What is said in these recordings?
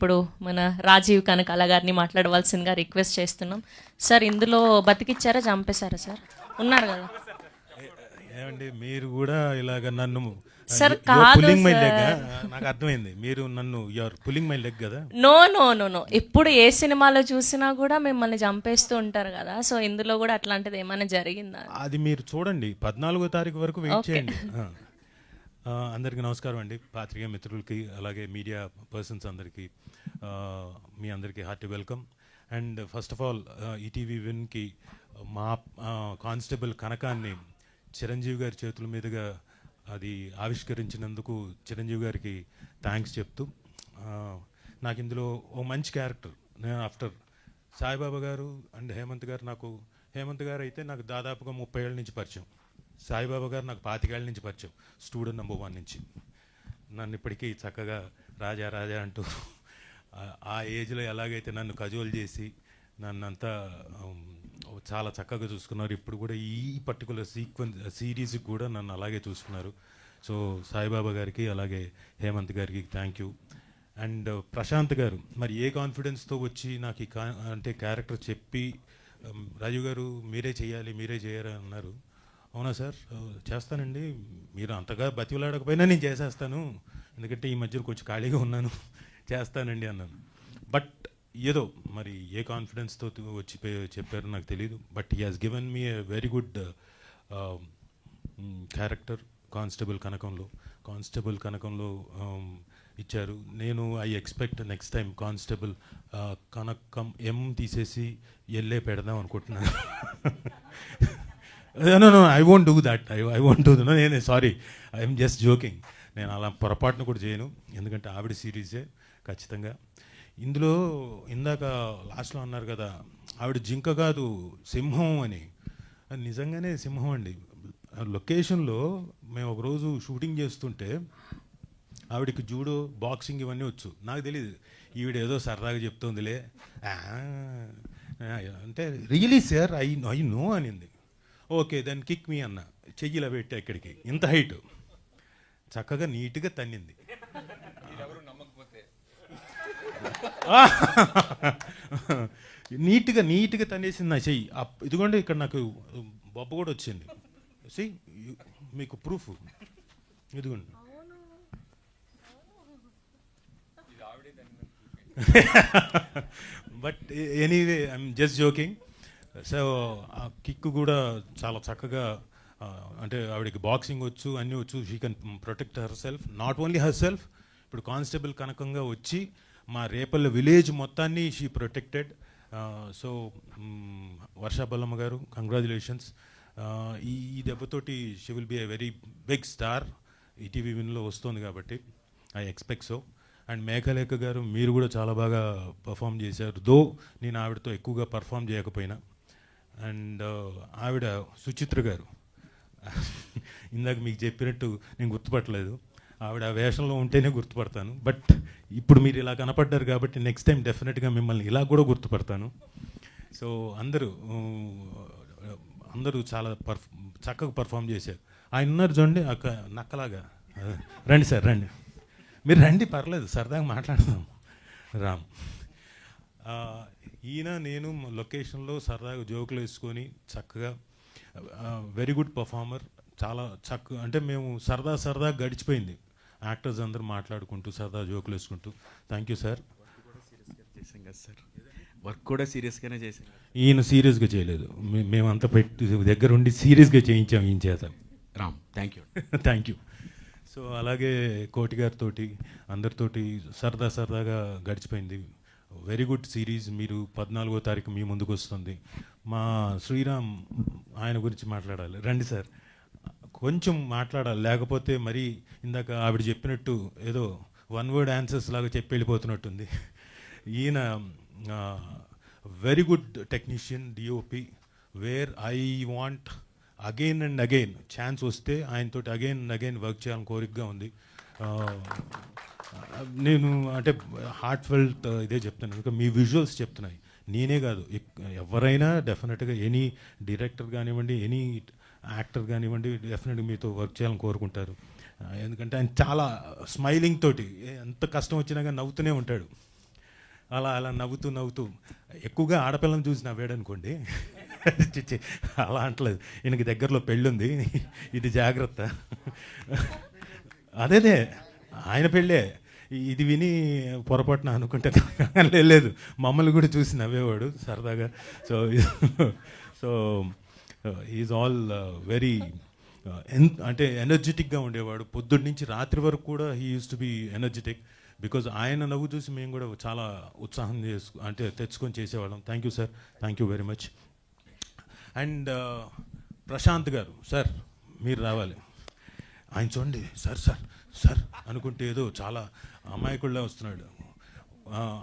ఇప్పుడు మన రాజీవ్ కనకాల గారిని మాట్లాడవలసిందిగా రిక్వెస్ట్ చేస్తున్నాం. సార్ ఇందులో బతికిచ్చారా చంపేశారా సార్? ఉన్నారు కదా. ఏమండి మీరు కూడా ఇలాగ నన్ను సార్, కాదు నాకు అర్థమైంది. మీరు నన్ను you are pulling my leg కదా? నో నో నో నో ఎప్పుడు ఏ సినిమాలో చూసినా కూడా మిమ్మల్ని చంపేస్తూ ఉంటారు కదా. సో ఇందులో కూడా అట్లాంటిది ఏమైనా జరిగిందా? అది మీరు చూడండి. పద్నాలుగో తారీఖు వరకు వెయిట్ చేయండి. అందరికీ నమస్కారం అండి. పాత్రికేయ మిత్రులకి అలాగే మీడియా పర్సన్స్ అందరికీ మీ అందరికీ hearty welcome. And first of all ETV విన్కి మా కానిస్టేబుల్ కనకాన్ని చిరంజీవి గారి చేతుల మీదుగా అది ఆవిష్కరించినందుకు చిరంజీవి గారికి థ్యాంక్స్ చెప్తూ నాకు ఇందులో ఓ మంచి క్యారెక్టర్. నేను ఆఫ్టర్ సాయిబాబా గారు అండ్ హేమంత్ గారు నాకు హేమంత్ గారు అయితే నాకు దాదాపుగా ముప్పై ఏళ్ళ నుంచి పరిచయం. సాయిబాబా గారు నాకు పాతికేళ్ళ నుంచి పరిచయం స్టూడెంట్ నెంబర్ వన్ నుంచి. నన్ను ఇప్పటికీ చక్కగా రాజా రాజా అంటూ ఆ- ఏజ్లో ఎలాగైతే నన్ను కజోలు చేసి నన్ను అంతా చాలా చక్కగా చూసుకున్నారు. ఇప్పుడు కూడా ఈ పర్టికులర్ సీక్వెన్స్ సిరీస్కి కూడా నన్ను అలాగే చూసుకున్నారు. సో సాయిబాబా గారికి అలాగే హేమంత్ గారికి థ్యాంక్ యూ అండ్ ప్రశాంత్ గారు మరి ఏ కాన్ఫిడెన్స్తో వచ్చి నాకు ఈ కా అంటే క్యారెక్టర్ చెప్పి రాజు గారు మీరే చేయాలి మీరే చేయాలి అన్నారు. అవునా సార్? చేస్తానండి. మీరు అంతగా బతిలాడకపోయినా నేను చేసేస్తాను. ఎందుకంటే ఈ మధ్యలో కొంచెం ఖాళీగా ఉన్నాను. చేస్తానండి అన్నాను. బట్ ఏదో మరి ఏ కాన్ఫిడెన్స్తో వచ్చి చెప్పారు చెప్పారో నాకు తెలియదు but he has given me a very good character constable కనకంలో. Constable కనకంలో ఇచ్చారు. నేను I expect next time constable Kanakam ఎం తీసేసి ఎల్లే పెడదాం అనుకుంటున్నాను. No no I won't do that I I won't do no నేను సారీ ఐఎమ్ జస్ట్ జోకింగ్ నేను అలా పొరపాటును కూడా చేయను. ఎందుకంటే ఆవిడ సిరీసే ఖచ్చితంగా. ఇందులో ఇందాక లాస్ట్లో అన్నారు కదా ఆవిడ జింక కాదు సింహం అని. నిజంగానే సింహం అండి. లొకేషన్లో మేము ఒకరోజు షూటింగ్ చేస్తుంటే ఆవిడకి జూడో బాక్సింగ్ ఇవన్నీ వచ్చు. నాకు తెలియదు ఈవిడ ఏదో సరదాగా చెప్తోందిలే. అంటే really sir I I know అనింది. ఓకే దాన్ని కిక్ మీ అన్న. చెయ్యిలా పెట్టా ఇక్కడికి. ఇంత హైట్ చక్కగా నీట్గా తన్నింది. నీట్గా నీట్గా తన్నేసింది నా చెయ్యి. అప్- ఇదిగోండి ఇక్కడ నాకు బొబ్బ కూడా వచ్చింది. సి మీకు ప్రూఫ్ ఇదిగోండి. But anyway I'm just joking so ఆ కిక్ కూడా చాలా చక్కగా అంటే ఆవిడకి బాక్సింగ్ వచ్చు అన్నీ వచ్చు. She can protect herself not only herself ఇప్పుడు కానిస్టేబుల్ కనకంగా వచ్చి మా రేపల్ల విలేజ్ మొత్తాన్ని she protected so Varsha Ballamma గారు కంగ్రాచులేషన్స్ ఈ ఈ దెబ్బతోటి she will be a very big star ETV విన్లో వస్తుంది కాబట్టి I expect so and Meghalekha గారు మీరు కూడా చాలా బాగా పర్ఫామ్ చేశారు. దో నేను ఆవిడతో ఎక్కువగా పర్ఫామ్ చేయకపోయినా అండ్ ఆవిడ సుచిత్ర గారు. ఇందాక మీకు చెప్పినట్టు నేను గుర్తుపట్టలేదు. ఆవిడ ఆ వేషంలో ఉంటేనే గుర్తుపడతాను. బట్ ఇప్పుడు మీరు ఇలా కనపడ్డారు కాబట్టి నెక్స్ట్ టైం డెఫినెట్గా మిమ్మల్ని ఇలా కూడా గుర్తుపడతాను. సో అందరూ అందరూ చాలా పర్ఫ్ చక్కగా పర్ఫామ్ చేశారు. ఆయన ఉన్నారు చూడండి నక్కలాగా. రండి సార్ రండి. మీరు రండి పర్లేదు సరదాగా మాట్లాడదాం. రామ్. ఈయన నేను లొకేషన్లో సరదాగా జోకులు వేసుకొని చక్కగా వెరీ గుడ్ పర్ఫార్మర్ చాలా చక్క అంటే మేము సరదా సరదా గడిచిపోయింది. యాక్టర్స్ అందరూ మాట్లాడుకుంటూ సరదా జోకులు వేసుకుంటూ. థ్యాంక్ యూ సార్ చేసాం కదా సార్ వర్క్ కూడా సీరియస్గానే చేసాం ఈయన సీరియస్గా చేయలేదు. మేమంతా పెట్టి దగ్గర ఉండి సీరియస్గా చేయించాం ఈయన చేత. Ram thank you thank you so అలాగే కోటి గారితోటి అందరితోటి సరదా సరదాగా గడిచిపోయింది. వెరీ గుడ్ సిరీస్ మీరు పద్నాలుగో తారీఖు మీ ముందుకు వస్తుంది. మా శ్రీరామ్ ఆయన గురించి మాట్లాడాలి. రండి సార్. కొంచెం మాట్లాడాలి. లేకపోతే మరి ఇందాక ఆవిడ చెప్పినట్టు ఏదో వన్ వర్డ్ ఆన్సర్స్ లాగా చెప్పి వెళ్ళిపోతున్నట్టుంది. ఈయన very good technician DOP where I want again and again. Chance వస్తే ఆయనతోటి అగైన్ అండ్ అగైన్ వర్క్ చేయాలని కోరికగా ఉంది. నేను అంటే హార్ట్ ఫెల్ట్ uh, ఇదే చెప్తాను ఇంకా మీ విజువల్స్ చెప్తున్నాయి. నేనే కాదు. ఎవరైనా డెఫినెట్గా ఎనీ డైరెక్టర్ కానివ్వండి ఎనీ యాక్టర్ కానివ్వండి డెఫినెట్గా మీతో వర్క్ చేయాలని కోరుకుంటారు. Uh, ఎందుకంటే ఆయన చాలా స్మైలింగ్ తోటి ఎంత కష్టం వచ్చినా కానీ నవ్వుతూనే ఉంటాడు. అలా అలా నవ్వుతూ నవ్వుతూ ఎక్కువగా ఆడపిల్లని చూసి నవ్వాడనుకోండి. చిచ్చి, అలా అంటలేదు. ఈయనకి దగ్గరలో పెళ్ళుంది. ఇది జాగ్రత్త. అదేదే ఆయన పెళ్ళే. ఇది విని పొరపాటున అనుకుంటే లే- లేదు. మమ్మల్ని కూడా చూసి నవ్వేవాడు సరదాగా. So so is all very అంటే ఎనర్జెటిక్గా ఉండేవాడు. పొద్దున్న నుంచి రాత్రి వరకు కూడా he used to be energetic because ఆయన నవ్వు చూసి మేము కూడా చాలా ఉత్సాహం చేసుకు అంటే తెచ్చుకొని చేసేవాళ్ళం. Thank you sir thank you very much and Prashanth గారు సార్ మీరు రావాలి. ఆయన చూడండి. Sir sir sir. అనుకుంటే ఏదో చాలా అమాయకుడిలా వస్తున్నాడు.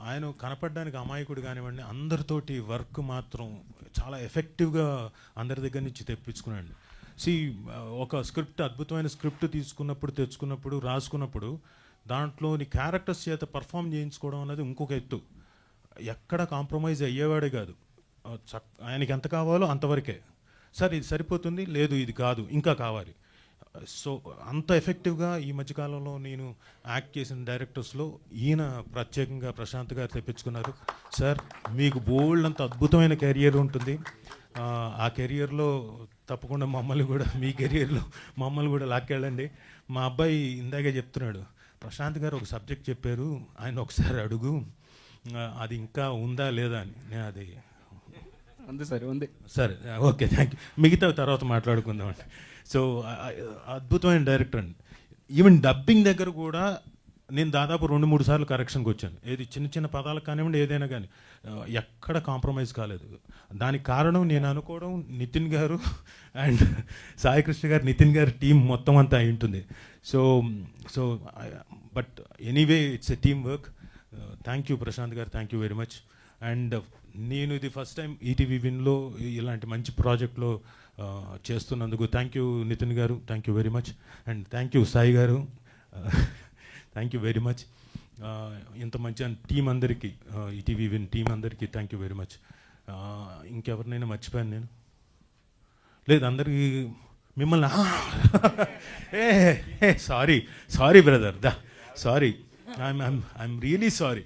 ఆయన కనపడడానికి అమాయకుడు కానివ్వండి అందరితోటి వర్క్ మాత్రం చాలా ఎఫెక్టివ్గా అందరి దగ్గర నుంచి తెప్పించుకున్నాడు. సి ఒక స్క్రిప్ట్ అద్భుతమైన స్క్రిప్ట్ తీసుకున్నప్పుడు తెచ్చుకున్నప్పుడు రాసుకున్నప్పుడు దాంట్లోని క్యారెక్టర్స్ చేత పర్ఫామ్ చేయించుకోవడం అనేది ఇంకొక ఎత్తు. ఎక్కడ కాంప్రమైజ్ అయ్యేవాడే కాదు. చక్ ఆయనకి ఎంత కావాలో అంతవరకే. సార్ ఇది సరిపోతుంది? లేదు ఇది కాదు. ఇంకా కావాలి. సో అంత ఎఫెక్టివ్గా ఈ మధ్యకాలంలో నేను యాక్ట్ చేసిన డైరెక్టర్స్లో ఈయన ప్రత్యేకంగా ప్రశాంత్ గారు తెప్పించుకున్నారు. సార్ మీకు బోల్డ్ అంత అద్భుతమైన కెరియర్ ఉంటుంది. ఆ, కెరియర్లో తప్పకుండా మమ్మల్ని కూడా మీ కెరియర్లో మమ్మల్ని కూడా లాక్కెళ్ళండి. మా అబ్బాయి ఇందాకే చెప్తున్నాడు ప్రశాంత్ గారు ఒక సబ్జెక్ట్ చెప్పారు ఆయన ఒకసారి అడుగు. అది ఇంకా ఉందా లేదా అని. నేను అది ఉంది సార్ ఉంది. సరే ఓకే థ్యాంక్ యూ మిగతా తర్వాత మాట్లాడుకుందాం అండి. సో అద్భుతమైన డైరెక్టర్ అండి. ఈవెన్ డబ్బింగ్ దగ్గర కూడా నేను దాదాపు రెండు మూడు సార్లు కరెక్షన్కి వచ్చాను. ఏది చిన్న చిన్న పదాలకు కానివ్వండి ఏదైనా కానీ. ఎక్కడ కాంప్రమైజ్ కాలేదు. దానికి కారణం నేను అనుకోవడం నితిన్ గారు అండ్ సాయికృష్ణ గారు నితిన్ గారు టీం మొత్తం అంతా అయి ఉంటుంది. So so but anyway it's a team work. Thank you Prashanth గారు thank you very much. And నేను ఇది ఫస్ట్ టైం ఈటీవీ విన్లో ఇలాంటి మంచి ప్రాజెక్ట్లో చేస్తున్నందుకు థ్యాంక్ యూ నితిన్ గారు. Thank you very much and thank you Sai గారు. థ్యాంక్ యూ వెరీ మచ్ ఇంత మంచి టీం అందరికీ ఈటీవీ విన్ టీం అందరికీ థ్యాంక్ యూ వెరీ మచ్ ఇంకెవరినైనా మర్చిపోయాను నేను? లేదు అందరికీ మిమ్మల్ని ఏ sorry sorry brother the sorry. I'm I'm I'm really sorry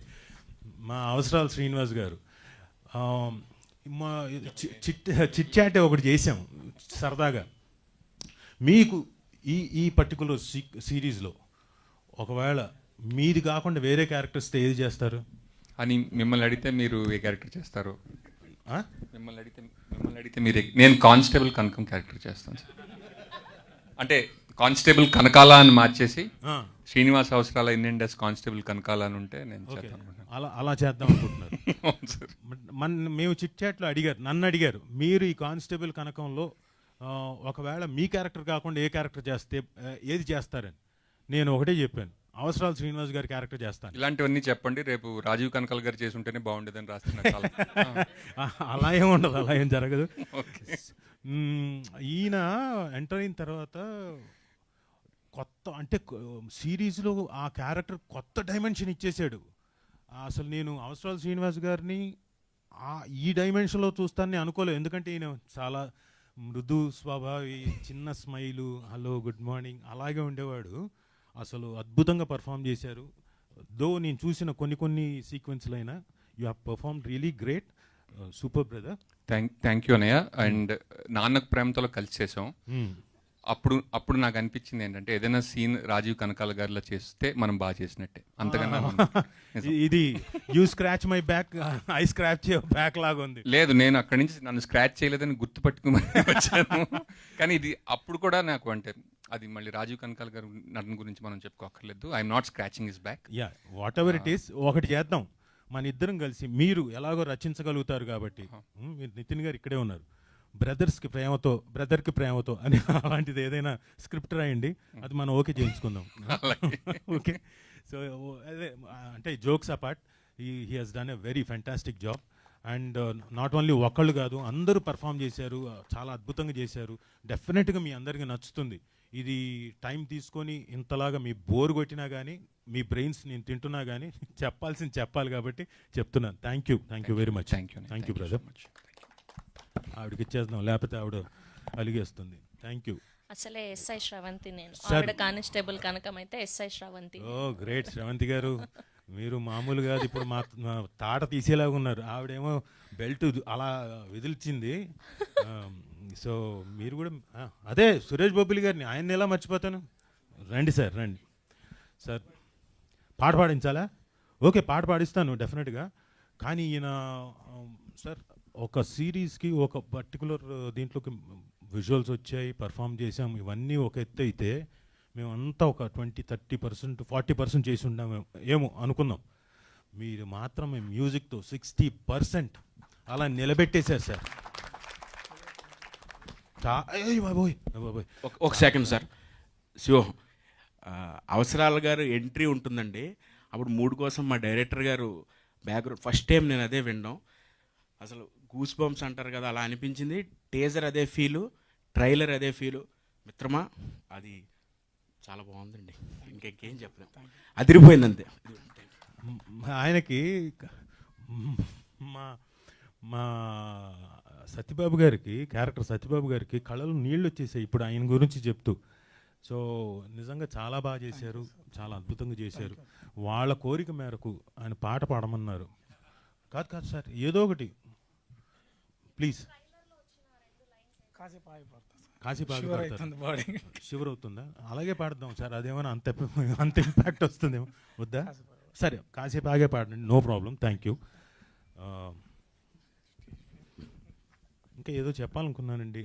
మా అవసరాలు శ్రీనివాస్ గారు. మా చిట్ చిట్ చాట్ ఒకటి చేసాం సరదాగా. మీకు ఈ ఈ పర్టికులర్ సిరీస్లో ఒకవేళ మీది కాకుండా వేరే క్యారెక్టర్స్తో ఏది చేస్తారు? అని మిమ్మల్ని అడిగితే మీరు ఏ క్యారెక్టర్ చేస్తారు? మిమ్మల్ని అడిగితే మిమ్మల్ని అడిగితే మీరు నేను కానిస్టేబుల్ కనకం క్యారెక్టర్ చేస్తాను సార్. అంటే కానిస్టేబుల్ కనకాల అని మార్చేసి శ్రీనివాస్ అవసరాల ఇండియన్ డెస్ కానిస్టేబుల్ కనకాల అని ఉంటే నేను. అలా అలా చేద్దాం అనుకుంటున్నారు. మన మేము చిట్ చాట్లో అడిగారు నన్ను అడిగారు మీరు ఈ కానిస్టేబుల్ కనకంలో ఒకవేళ మీ క్యారెక్టర్ కాకుండా ఏ క్యారెక్టర్ చేస్తే ఏది చేస్తారని. నేను ఒకటే చెప్పాను అవసరాలు శ్రీనివాస్ గారి క్యారెక్టర్ చేస్తాను. ఇలాంటివన్నీ చెప్పండి రేపు రాజీవ్ కనకాల గారు చేసి ఉంటేనే బాగుండేదని రాస్తున్నా చాలా ఆ, అలా ఏం ఉండదు అలా ఏం జరగదు. ఈయన ఎంటర్ అయిన తర్వాత కొత్త అంటే సిరీస్లో ఆ క్యారెక్టర్ కొత్త డైమెన్షన్ ఇచ్చేసాడు. అసలు నేను అవసరాలు శ్రీనివాస్ గారిని ఆ ఈ డైమెన్షన్లో చూస్తానని అనుకోలేదు. ఎందుకంటే ఈయన చాలా మృదు స్వభావి చిన్న స్మైలు హలో గుడ్ మార్నింగ్ అలాగే ఉండేవాడు. అసలు అద్భుతంగా పర్ఫామ్ చేశారు. దో నేను చూసిన కొన్ని కొన్ని సీక్వెన్స్లు అయినా you have perform really great super brother. Thank thank you అన్నయ్య. అండ్ నాన్నకు ప్రేమతో కలిసి చేసాం. అప్పుడు అప్పుడు నాకు అనిపించింది ఏంటంటే ఏదైనా సీన్ రాజీవ్ కనకాల గారిలో చేస్తే మనం బాగా చేసినట్టే. అంతకన్నా. ఇది you scratch my back I scratch back లాగా ఉంది లేదు నేను అక్కడి నుంచి నన్ను స్క్రాచ్ చేయలేదని గుర్తుపట్టుకుని వచ్చాను. కానీ ఇది అప్పుడు కూడా నాకు అంటే అది మళ్ళీ రాజీవ్ కనకాల గారి నటన గురించి మనం చెప్పుకోక్కర్లేదు. I'm not scratching his back yeah whatever it is ఒకటి చేద్దాం. మన ఇద్దరం కలిసి మీరు ఎలాగో రచించగలుగుతారు కాబట్టి. మీరు నితిన్ గారు ఇక్కడే ఉన్నారు. బ్రదర్స్కి ప్రేమతో బ్రదర్కి ప్రేమతో అని అలాంటిది ఏదైనా స్క్రిప్ట్ రాయండి. అది మనం ఓకే చేయించుకుందాం. ఓకే? సో అదే అంటే జోక్స్ అపార్ట్ ఈ he has done a very fantastic job. And not only ఒకళ్ళు కాదు అందరూ పర్ఫామ్ చేశారు చాలా అద్భుతంగా చేశారు. డెఫినెట్గా మీ అందరికీ నచ్చుతుంది. ఇది టైం తీసుకొని ఇంతలాగా మీ బోర్ కొట్టినా కానీ మీ బ్రెయిన్స్ నేను తింటున్నా కానీ చెప్పాల్సింది చెప్పాలి కాబట్టి చెప్తున్నాను. Thank you thank you very much. Thank you thank you brother ఆవిడకి ఇచ్చేద్దాం లేకపోతే ఆవిడ అలిగేస్తుంది. థ్యాంక్ యూ అసలే ఎస్ఐ శ్రవంతి నేను. ఆవిడ కానిస్టేబుల్ కనకం అయితే SI Sravanthi oh great Sravanthi గారు. మీరు మామూలు కాదు ఇప్పుడు మా తాట తీసేలాగా ఉన్నారు. ఆవిడేమో బెల్ట్ అలా విదిల్చింది. సో మీరు కూడా అదే సురేష్ బొబ్బిలి గారిని ఆయన ఎలా మర్చిపోతాను? రండి సార్ రండి. సార్ పాట పాడించాలా? ఓకే పాట పాడిస్తాను డెఫినెట్గా. కానీ ఈయన సార్ ఒక సిరీస్కి ఒక పర్టికులర్ దీంట్లోకి విజువల్స్ వచ్చాయి పర్ఫామ్ చేసాం ఇవన్నీ ఒక ఎత్తు అయితే మేమంతా ఒక twenty thirty percent forty percent చేసి ఉన్నాము ఏమో అనుకున్నాం. మీరు మాత్రమే మ్యూజిక్తో సిక్స్టీ పర్సెంట్ అలా నిలబెట్టేశారు సార్. బాబోయ్ బాబోయ్. ఒక సెకండ్ సార్. శివ అవసరాల గారు ఎంట్రీ ఉంటుందండి. అప్పుడు మూడు కోసం మా డైరెక్టర్ గారు బ్యాక్గ్రౌండ్ ఫస్ట్ టైం నేను అదే విన్నాం. అసలు గూస్ బంప్స్ అంటారు కదా అలా అనిపించింది. టేజర్ అదే ఫీలు ట్రైలర్ అదే ఫీలు మిత్రమా అది చాలా బాగుందండి. ఇంకెంకేం చెప్పలేం. అదిరిపోయింది అంతే. మ్, ఆయనకి మ్, మా సత్యబాబు గారికి క్యారెక్టర్ సత్యబాబు గారికి కళ్ళలో నీళ్ళు వచ్చేసాయి ఇప్పుడు ఆయన గురించి చెప్తూ. సో నిజంగా చాలా బాగా చేశారు. చాలా అద్భుతంగా చేశారు. వాళ్ళ కోరిక మేరకు ఆయన పాట పాడమన్నారు. కాదు కాదు సార్. ఏదో ఒకటి. ప్లీజ్. బాడీ షివర్ అవుతుందా అలాగే పాడదాం సార్ అదేమైనా అంత అంత ఇంపాక్ట్ వస్తుందేమో. వద్దా? సరే కాసేపు ఆగే పాడండి. No problem. Thank you. ఇంకా ఏదో చెప్పాలనుకున్నానండి.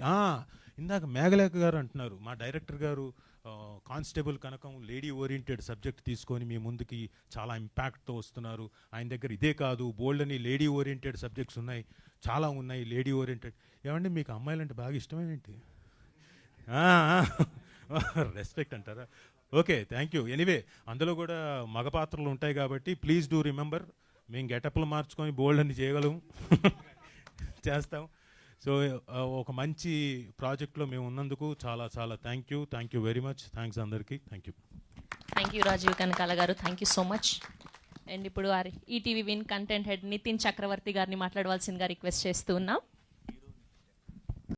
ఇందాక మేఘలేఖ గారు అంటున్నారు మా డైరెక్టర్ గారు constable Kanakam lady oriented subject తీసుకొని మీ ముందుకి చాలా ఇంపాక్ట్తో వస్తున్నారు. ఆయన దగ్గర ఇదే కాదు బోల్డ్ అని లేడీ ఓరియంటెడ్ సబ్జెక్ట్స్ ఉన్నాయి చాలా ఉన్నాయి లేడీ ఓరియంటెడ్. ఏమండి మీకు అమ్మాయిలంటే బాగా ఇష్టమేంటి? రెస్పెక్ట్ అంటారా? Okay thank you. ఎనీవే అందులో కూడా మగ పాత్రలు ఉంటాయి కాబట్టి ప్లీజ్ డూ రిమెంబర్. మేము గెటప్లు మార్చుకొని బోల్డ్ అని చేయగలం చేస్తాం. సో ఒక మంచి ప్రాజెక్ట్లో మేము ఉన్నందుకు చాలా చాలా thank you thank you very much thanks అందరికీ. Thank you thank you Rajeev Kanakala గారు. Thank you so much and ఇప్పుడు ETV win content head Nitin Chakravarthy గారిని మాట్లాడవలసిందిగా రిక్వెస్ట్ చేస్తూ ఉన్నాం.